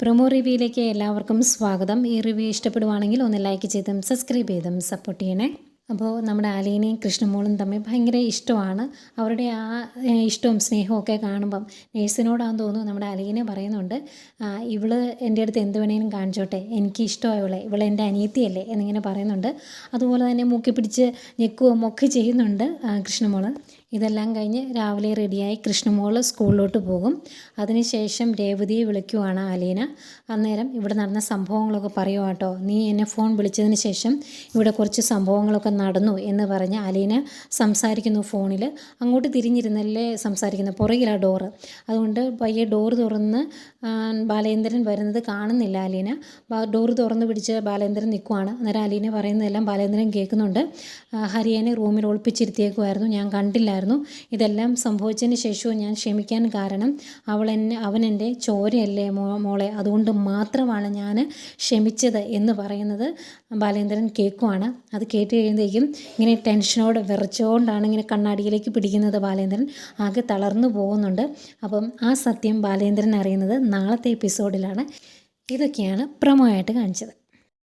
Promo റിവ്യൂയിലേക്ക് എല്ലാവർക്കും സ്വാഗതം. ഈ റിവ്യൂ ഇഷ്ടപ്പെടുവാണെങ്കിൽ ഒന്ന് ലൈക്ക് ചെയ്തും സബ്സ്ക്രൈബ് ചെയ്തും സപ്പോർട്ട് ചെയ്യണേ. അപ്പോൾ നമ്മുടെ അലീനയും കൃഷ്ണമോളും തമ്മിൽ ഭയങ്കര ഇഷ്ടമാണ്. അവരുടെ ആ ഇഷ്ടവും സ്നേഹവും ഒക്കെ കാണുമ്പം നേഴ്സിനോടാന്ന് തോന്നുന്നു നമ്മുടെ അലീനെ പറയുന്നുണ്ട് "ആ, ഇവൾ എന്റെ അടുത്ത് എന്ത് വേണേലും കാണിച്ചോട്ടെ. എനിക്ക് ഇഷ്ടമാണ് ഇവളെ. എന്റെ അനിയത്തിയല്ലേ എന്നിങ്ങനെ പറയുന്നുണ്ട്. അതുപോലെ തന്നെ മൂക്കി പിടിച്ച് ഞെക്കുകയും ഒക്കെ ചെയ്യുന്നുണ്ട് കൃഷ്ണമോൾ. ഇതെല്ലാം കഴിഞ്ഞ് രാവിലെ റെഡിയായി കൃഷ്ണമോൾ സ്കൂളിലോട്ട് പോകും. അതിനുശേഷം രേവതിയെ വിളിക്കുവാണ് അലീന. അന്നേരം ഇവിടെ നടന്ന സംഭവങ്ങളൊക്കെ പറയുക കേട്ടോ. നീ എന്നെ ഫോൺ വിളിച്ചതിന് ശേഷം ഇവിടെ കുറച്ച് സംഭവങ്ങളൊക്കെ നടന്നു എന്ന് പറഞ്ഞ് അലീന സംസാരിക്കുന്നു ഫോണിൽ അങ്ങോട്ട് തിരിഞ്ഞിരുന്നല്ലേ സംസാരിക്കുന്നത്? പുറകിലാണ് ഡോറ് അതുകൊണ്ട് പയ്യെ ഡോറ് തുറന്ന് ബാലേന്ദ്രൻ വരുന്നത് കാണുന്നില്ല അലീന. ഡോറ് തുറന്ന് പിടിച്ച് ബാലേന്ദ്രൻ നിൽക്കുവാണ് അന്നേരം അലീന പറയുന്നതെല്ലാം ബാലേന്ദ്രൻ കേൾക്കുന്നുണ്ട്. ഹരിയനെ റൂമിൽ ഒളിപ്പിച്ചിരുത്തിയേക്കുമായിരുന്നു ഞാൻ കണ്ടില്ലായിരുന്നു ഇതെല്ലാം സംഭവിച്ചതിന് ശേഷവും ഞാൻ ക്ഷമിക്കാൻ കാരണം അവൾ എന്നെ അവൻ എന്റെ ചോരയല്ലേ മോ മോളെ? അതുകൊണ്ട് മാത്രമാണ് ഞാൻ ക്ഷമിച്ചത് എന്ന് പറയുന്നത് ബാലേന്ദ്രൻ കേൾക്കുവാണ്. അത് കേട്ട് കഴിയുമ്പോഴേക്കും ഇങ്ങനെ ടെൻഷനോട് വിറച്ചുകൊണ്ടാണ് ഇങ്ങനെ കണ്ണാടിയിലേക്ക് പിടിക്കുന്നത് ബാലേന്ദ്രൻ. ആകെ തളർന്നു പോകുന്നുണ്ട്. അപ്പം ആ സത്യം ബാലേന്ദ്രൻ അറിയുന്നത് നാളത്തെ എപ്പിസോഡിലാണ്. ഇതൊക്കെയാണ് പ്രമോ ആയിട്ട് കാണിച്ചത്.